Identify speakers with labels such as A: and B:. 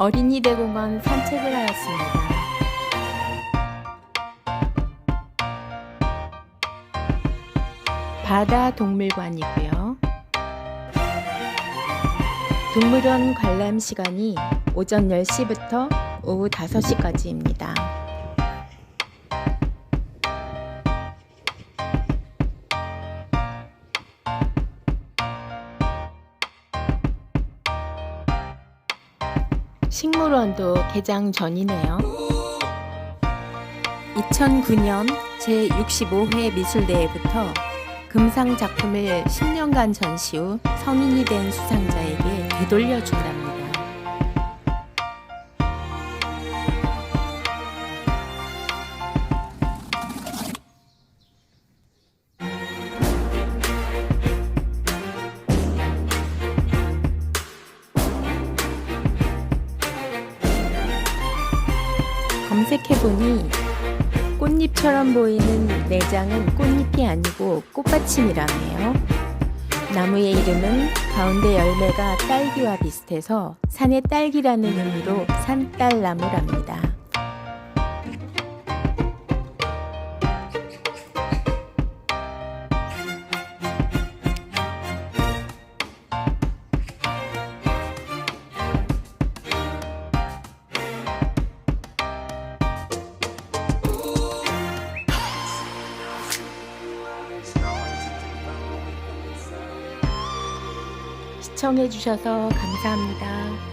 A: 어린이 대공원 산책을 하였습니다. 바다 동물관이고요. 동물원 관람 시간이 오전 10시부터 오후 5시까지입니다. 식물원도 개장 전이네요. 2009년 제65회 미술대회부터 금상 작품을 10년간 전시 후 성인이 된 수상자에게 되돌려 준답니다. 검색해보니 꽃잎처럼 보이는 내장은 꽃잎이 아니고 꽃받침이라네요. 나무의 이름은 가운데 열매가 딸기와 비슷해서 산의 딸기라는 의미로 산딸나무랍니다. 시청해주셔서 감사합니다.